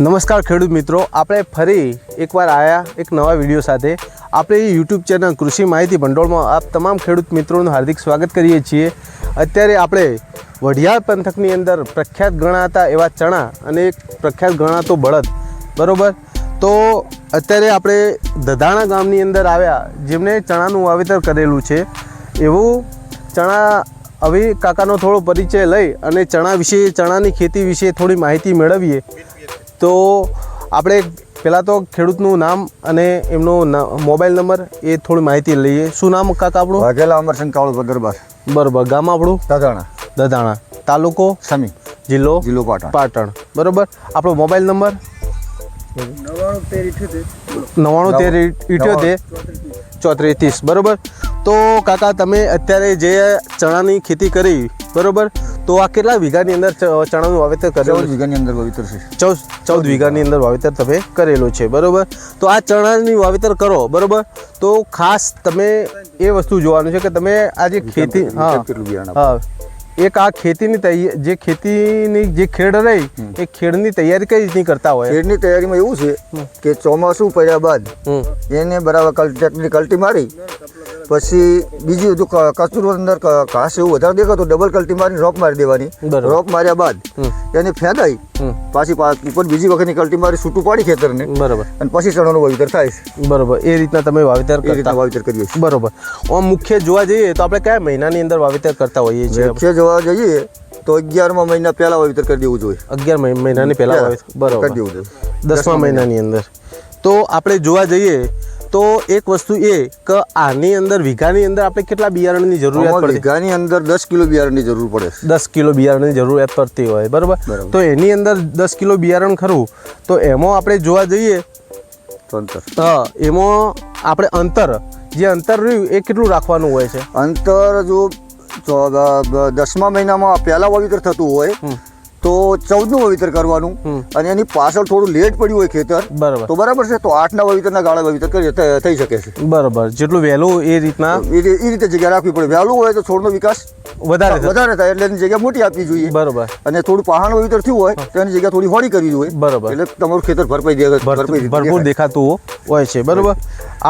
નમસ્કાર ખેડૂત મિત્રો, આપણે ફરી એકવાર આવ્યા એક નવા વીડિયો સાથે. આપણે યુટ્યુબ ચેનલ કૃષિ માહિતી ભંડોળમાં આપ તમામ ખેડૂત મિત્રોનું હાર્દિક સ્વાગત કરીએ છીએ. અત્યારે આપણે વઢિયાર પંથકની અંદર પ્રખ્યાત ગણાતા એવા ચણા અને એક પ્રખ્યાત ગણાતો બળદ. બરોબર? તો અત્યારે આપણે દધાણા ગામની અંદર આવ્યા જેમણે ચણાનું વાવેતર કરેલું છે. એવું ચણા હવે કાકાનો થોડો પરિચય લઈ અને ચણા વિશે ચણાની ખેતી વિશે થોડી માહિતી મેળવીએ. તો આપણે પહેલાં તો ખેડૂતનું નામ અને એમનો મોબાઈલ નંબર એ થોડી માહિતી લઈએ. શું નામ કાકા આપણું? વાઘેલા અમરસિંહ કાળુ ભગરબાર. બરોબર. ગામ આપણું? દધાણા. દધાણા. તાલુકો? સમી. જિલ્લો? જિલ્લો પાટણ. પાટણ. બરોબર. આપણો મોબાઈલ નંબર? નવ્વાણું તેર ઇઠ્યોતેર. ચોત્રીસ ત્રીસ. બરાબર? તો કાકા તમે અત્યારે જે ચણાની ખેતી કરી બરાબર? તો આ કેટલા વીઘાની અંદર ચણાનું વાવેતર ચૌદ કરેલું વીઘાની અંદર વાવેતર છે. ચૌદ ચૌદ વીઘાની અંદર વાવેતર તમે કરેલું છે બરાબર? તો આ ચણાની વાવેતર કરો બરાબર? તો ખાસ તમે એ વસ્તુ જોવાનું છે કે તમે આ જે ખેતી હા કેટલું બિયારણ હા. એક આ ખેતીની તૈયારી જે ખેતીની જે ખેડ રહી એ ખેડની તૈયારી કઈ રીતની કરતા હોય? ખેડની તૈયારીમાં એવું છે કે ચોમાસું પડ્યા બાદ એને બરાબર કલ- કલ્ટી મારી પછી બીજું જો કચરું અંદર ઘાસ એવું વધારે દેખાતું ડબલ કલ્ટી મારીને રોપ મારી દેવાની. રોપ માર્યા બાદ. એને ફેદાઈ પાછી ઉપર બીજી વખતની કલ્ટી મારી છૂટું પાડી ખેતરને. બરોબર. અને પછી ચણાનું વાવેતર થાય છે. બરોબર. એ રીતના તમે વાવેતર કરતા. વાવેતર કરીએ છીએ. બરોબર. આમ મુખ્ય જોવા જઈએ તો આપણે કયા મહિનાની અંદર વાવેતર કરતા હોઈએ છીએ? મુખ્ય જોવા જઈએ તો અગિયારમા મહિના પહેલા વાવેતર કરી દેવું જોઈએ. અગિયાર મહિ- મહિનાની પહેલા વાવેતર. કરી બરોબર દેવું જોઈએ. દસમા મહિનાની અંદર. તો આપણે જોવા જઈએ તો એક વસ્તુ એ કે આની અંદર વીઘાની અંદર આપણે કેટલા બિયારણની જરૂરિયાત પડે? વીઘાની અંદર દસ કિલો બિયારણની જરૂર પડે દસ કિલો બિયારણની જરૂરિયાત પડતી હોય બરાબર. તો એની અંદર દસ કિલો બિયારણ ખરું તો એમાં આપણે જોવા જઈએ તો અંતર. હા એમાં આપણે અંતર જે અંતર રહ્યું એ કેટલું રાખવાનું હોય છે? અંતર જો દસમા મહિનામાં પહેલાં વાવેતર થતું હોય. તો ચૌદનું વાવેતર કરવાનું અને એની પાછળ થોડું લેટ પડ્યું હોય ખેતર બરાબર. તો બરાબર છે તો આઠના વાવેતરના ગાળા વાવેતર કરી થઈ શકે છે. બરાબર. જેટલું વહેલું એ રીતના એ રીતે જગ્યા રાખવી પડે. વહેલું હોય તો છોડનો વિકાસ વધારે વધારે થાય એટલે એની જગ્યા મોટી આપવી જોઈએ. બરાબર. અને થોડું પહાણ વાવેતર થયું હોય તો એની જગ્યા થોડી હોળી કરવી જોઈએ. બરાબર. એટલે તમારું ખેતર ભરપાઈ ભરપૂર દેખાતું હોય છે. બરોબર.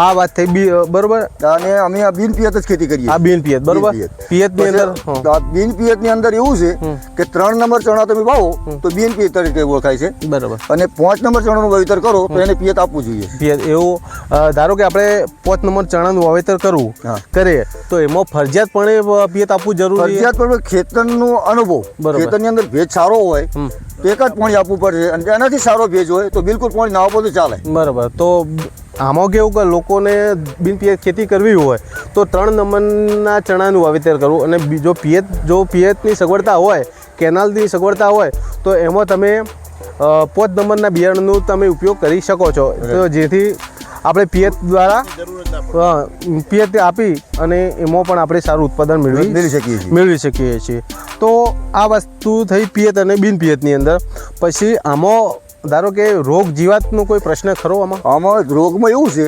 આ વાત થઈ બી બરોબર? અને અમે આ બિન પિયત જ ખેતી કરીએ. આ બિન પિયત બરોબર? પિયત. ની અંદર બિન પિયતની અંદર એવું છે કે ત્રણ નંબર ચણા તમે વાવો તો બિન પિયત તરીકે ઓળખાય છે. બરોબર. અને પાંચ નંબર ચણાનું વાવેતર કરો તો એને પિયત આપવું જોઈએ. પિયત એવું ધારો કે આપણે પાંચ નંબર ચણાનું વાવેતર કરવું કરે તો એમાં ફરજિયાતપણે પિયત આપવું જરૂરી? છે? ફરજિયાત પણ ખેતરનો અનુભવ. ખેતરની અંદર ભેજ સારો હોય. તો એક જ પાણી આપવું પડશે અને એનાથી સારો ભેજ હોય તો બિલકુલ પાણી ના આપો તો ચાલે. બરાબર. તો આમાં કેવું કે લોકોને બિન પિયત ખેતી કરવી હોય તો ત્રણ નંબરના ચણાનું વાવેતર કરવું અને બીજો પિયત જો પિયતની સગવડતા હોય કેનાલની સગવડતા હોય તો એમાં તમે પોત નંબરના બિયારણનું તમે ઉપયોગ કરી શકો છો. તો જેથી આપણે પિયત દ્વારા પિયત આપી અને એમાં પણ આપણે સારું ઉત્પાદન મેળવી મેળવી શકીએ છીએ. મેળવી શકીએ છીએ. તો આ વસ્તુ થઈ પિયત અને બિન પિયતની અંદર. પછી આમાં ધારો કે રોગ જીવાતનો કોઈ પ્રશ્ન ખરો આમાં? આમાં રોગમાં એવું છે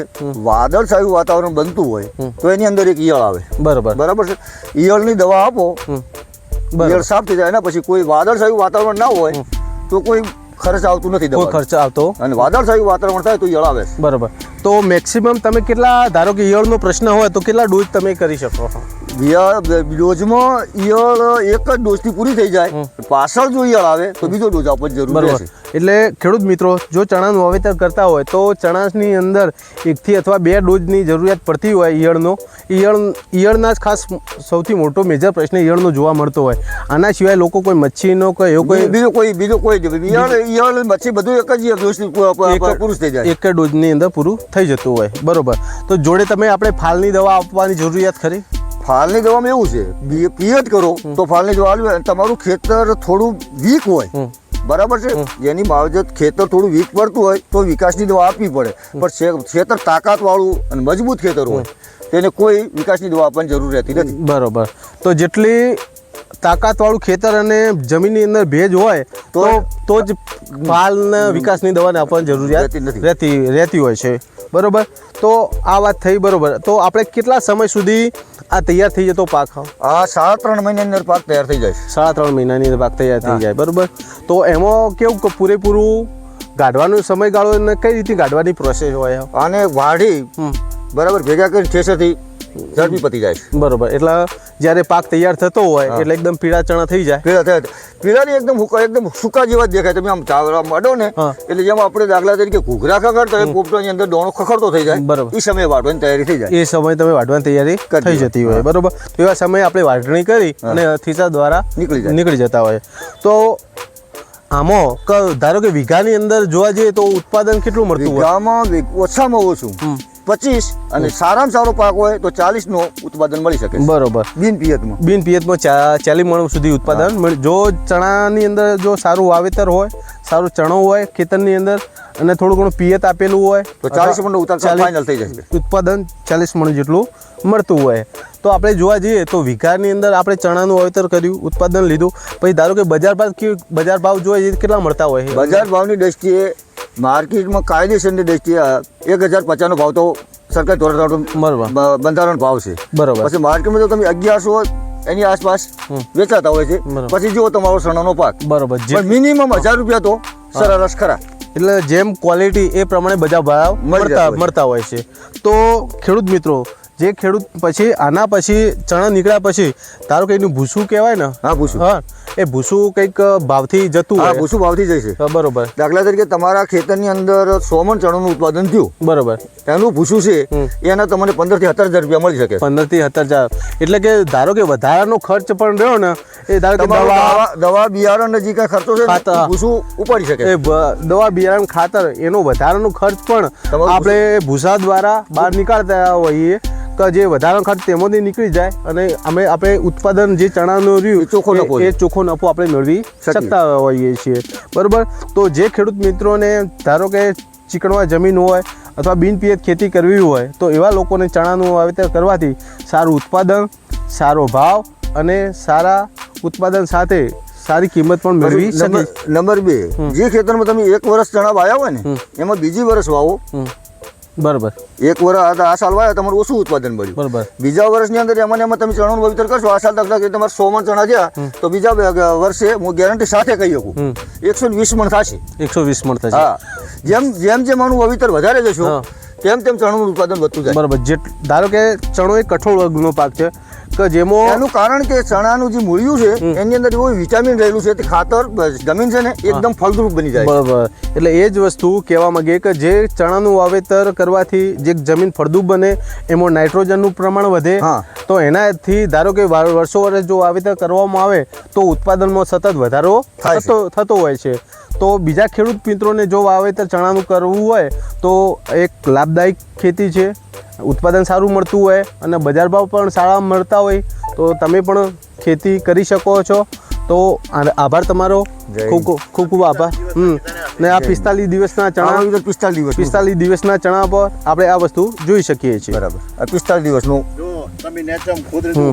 વાદળ સાયું વાતાવરણ બનતું હોય તો એની અંદર એક ઈયળ આવે. બરાબર. બરાબર છે? ઈયળની દવા આપો. ઈયળ સાફ થઈ જાય એના પછી કોઈ વાદળ સાયું વાતાવરણ ના હોય તો કોઈ ખર્ચ આવતું નથી કોઈ ખર્ચ આવતો અને વાદળ સાયું વાતાવરણ થાય તો ઈયળ આવે બરાબર. તો મેક્સિમમ તમે કેટલા ધારો કે ઈયળનો પ્રશ્ન હોય તો કેટલા ડોઝ તમે કરી શકો? ડોઝમાં ઈયળ એક જ ડોઝથી પૂરી થઈ જાય. પાછળ જો ઈયળ આવે તો બીજો ડોઝ આપવો જરૂર બરાબર. એટલે ખેડૂત મિત્રો જો ચણાનું વાવેતર કરતા હોય તો ચણાની અંદર એકથી અથવા બે ડોઝની જરૂરિયાત પડતી હોય ઈયળનો. ઈયળ ઈયળના જ ખાસ સૌથી મોટો મેજર પ્રશ્ન ઈયળનો જોવા મળતો હોય. આના સિવાય લોકો કોઈ મચ્છીનો કે એવું કોઈ બીજો કોઈ બીજો કોઈ ઈયળ ઈયળ મચ્છી બધું એક જ ડોઝથી પૂ- પૂ- એક- પુરુષ થઈ જાય. એક ડોઝની અંદર પૂરું થઈ જતું હોય. બરોબર. તો જોડે તમે આપણે ફાલની દવા આપવાની જરૂરિયાત ખરી? ફાલની દવામાં એવું છે. બી- પિયત કરો તો ફાલની દવા આવે તમારું ખેતર થોડું વીક હોય. બરાબર છે? જેની બાવજત ખેતર થોડું વીક પડતું હોય તો વિકાસની દવા આપવી પડે. પણ ખેતર તાકાત વાળું અને મજબૂત ખેતર હોય તેને કોઈ વિકાસની દવા આપવાની જરૂર રહેતી નથી. બરાબર. તો જેટલી તાકાતવાળું ખેતર અને જમીનની અંદર ભેજ હોય તો તો જ પાલના વિકાસની દવાને આપવાની જરૂરિયાત રહેતી રહેતી હોય છે. બરોબર? તો આ વાત થઈ બરોબર. તો આપણે કેટલા સમય સુધી આ તૈયાર થઈ જતો પાક આ સાડા ત્રણ મહિનાની અંદર પાક તૈયાર થઈ જાય સાડા ત્રણ મહિનાની અંદર પાક તૈયાર થઈ જાય બરોબર? તો એમાં કેવું કે પૂરેપૂરું ગાઢવાનો સમયગાળો અને કઈ રીતે ગાઢવાની પ્રોસેસ હોય અને વાઢી બરાબર ભેગા કરી ઠેસરથી ઝડપી પતી જાય બરોબર. એટલે જ્યારે પાક તૈયાર થતો હોય એટલે એકદમ પીળા ચણા થઈ જાય. પીળા થયા પીળાની એકદમ એકદમ સૂકા જેવા જ દેખાય. તમે આમ ચાવડા માંડો ને એટલે જેમ આપણે દાખલા તરીકે ઘૂઘરા ખખડતો હોય પોપટોની અંદર ડોણો ખખડતો થઈ જાય. બરાબર. એ સમયે વાટવાની તૈયારી થઈ જાય. એ સમયે તમે વાઢવાની તૈયારી થઈ જતી હોય. બરોબર. તો એવા સમયે આપણે વાઢણી કરી અને થીસા દ્વારા નીકળી જાય. નીકળી જતા હોય. તો આમાં ધારો કે વીઘાની અંદર જોવા જઈએ તો ઉત્પાદન કેટલું મળતું હોય? વીઘામાં ઓછામાં ઓછું. પચીસ અને સારામાં સારો પાક હોય તો ચાલીસ નો ઉત્પાદન મળી શકે. બરોબર. બિન પિયતમાં. બિન પિયતમાં ચા ચાલી મણ સુધી ઉત્પાદન જો ચણાની અંદર જો સારું વાવેતર હોય સારું ચણો હોય ખેતરની અંદર અને થોડું ઘણું પિયત આપેલું હોય તો ચાલીસ મણ ચાલીસ- ફાઇનલ થઈ જશે. ઉત્પાદન ચાલીસ મણ જેટલું મળતું હોય. તો આપણે જોવા જઈએ તો વિઘારની અંદર આપણે ચણાનું વાવેતર કર્યું ઉત્પાદન લીધું. પછી ધારો કે બજાર ભાવ કે બજાર ભાવ જોઈએ કેટલા મળતા હોય? બજાર ભાવની દ્રષ્ટિએ માર્કેટમાં કાયદેસરની દ્રષ્ટિએ એક હજાર પચાસનો ભાવ તો સરકાર ધોરણ બંધારણ ભાવ છે. બરોબર. પછી માર્કેટમાં જો તમે અગિયારસો એની આસપાસ વેચાતા હોય છે. પછી જુઓ તમારો સણાનો પાક. બરોબર. મિનિમમ હજાર રૂપિયા તો સરેરાશ ખરા. એટલે જેમ ક્વોલિટી એ પ્રમાણે બધા ભાવ મળતા મળતા હોય છે. તો ખેડૂત મિત્રો જે ખેડૂત પછી આના પછી ચણા નીકળ્યા પછી તારું કે એનું ભૂસું કહેવાય ને? હા ભૂસું. હા. એ ભૂસું કંઈક ભાવથી જતું હા ભૂસું ભાવથી છે. બરોબર. દાખલા તરીકે તમારા ખેતરની અંદર સો મણ ચણાનું ઉત્પાદન થયું. બરોબર. એનું ભૂસું છે એના તમને પંદરથી સત્તર હજાર રૂપિયા મળી શકે. પંદરથી સત્તર હજાર. એટલે કે ધારો કે વધારાનો ખર્ચ પણ રહ્યો ને એ ધારો કે દવા દવા બિયારણ જે કાંઈ ખર્ચો છે ભૂસું ઉપાડી શકે. એ દવા બિયારણ ખાતર એનો વધારાનો ખર્ચ પણ આપણે ભૂસા દ્વારા બહાર નીકાળતા હોઈએ. કે જે વધારાનો ખર્ચ તેમાંથી નીકળી જાય અને અમે આપણે ઉત્પાદન જે ચણાનું રહ્યું ચોખ્ખો નફો એ ચોખ્ખો નફો આપણે મેળવી શકતા હોઈએ છીએ. બરોબર? તો જે ખેડૂત મિત્રોને ધારો કે ચીકણવા જમીન હોય અથવા બિનપિયત ખેતી કરવી હોય તો એવા લોકોને ચણાનું વાવેતર કરવાથી સારું ઉત્પાદન સારો ભાવ અને સારા ઉત્પાદન સાથે સારી કિંમત પણ મેળવી શકે નંબર બે જે ખેતરમાં તમે એક વર્ષ ચણા વાયા હોય ને એમાં બીજી વર્ષ વાવો. બરોબર. એક વર્ષ આ આ સાલ વાયા તમારું ઓછું ઉત્પાદન મળ્યું બરાબર. બીજા વર્ષની અંદર એમાં એમાં તમે ચણાનું વાવેતર કરશો આ સાલ દાખલા કે તમારે સો મણ ચણા થયા તો બીજા વર્ષે હું ગેરંટી સાથે કહી શકું. એકસો વીસ મણ થશે. એકસો વીસ મણ થશે. હા. જેમ જેમ જેમ આનું વાવેતર વધારે જશો. તેમ તેમ ચણાનું ઉત્પાદન વધતું જાય. બરાબર. જે ધારો કે ચણો એક કઠોળ વર્ગનો પાક છે કે જેમાં એનું કારણ કે ચણાનું જે મૂળિયું છે એની અંદર એવું વિટામિન રહેલું છે તે ખાતર જમીન છે ને એકદમ ફળદ્રુપ બની જાય બરાબર. એટલે એ જ વસ્તુ કહેવા માંગીએ કે જે ચણાનું વાવેતર કરવાથી જે જમીન ફળદ્રુપ બને એમાં નાઇટ્રોજનનું પ્રમાણ વધે. તો એનાથી ધારો કે વર્ષો વર્ષ જો વાવેતર કરવામાં આવે તો ઉત્પાદનમાં સતત વધારો થતો થતો હોય છે. તો બીજા ખેડૂત મિત્રોને જો વાવેતર ચણાનું કરવું હોય તો એક લાભદાયક ખેતી છે. ઉત્પાદન સારું મળતું હોય અને બજાર ભાવ પણ સારા મળતા હોય તો તમે પણ ખેતી કરી શકો છો. તો આભાર તમારો. ખૂબ ખૂબ ખૂબ આભાર. હમ. ને આ પિસ્તાલીસ દિવસના ચણા પિસ્તાલીસ દિવસ પિસ્તાલીસ દિવસના ચણા પર આપણે આ વસ્તુ જોઈ શકીએ છીએ. બરાબર. આ પિસ્તાલીસ દિવસનું. તમે નેચમ કુદરતી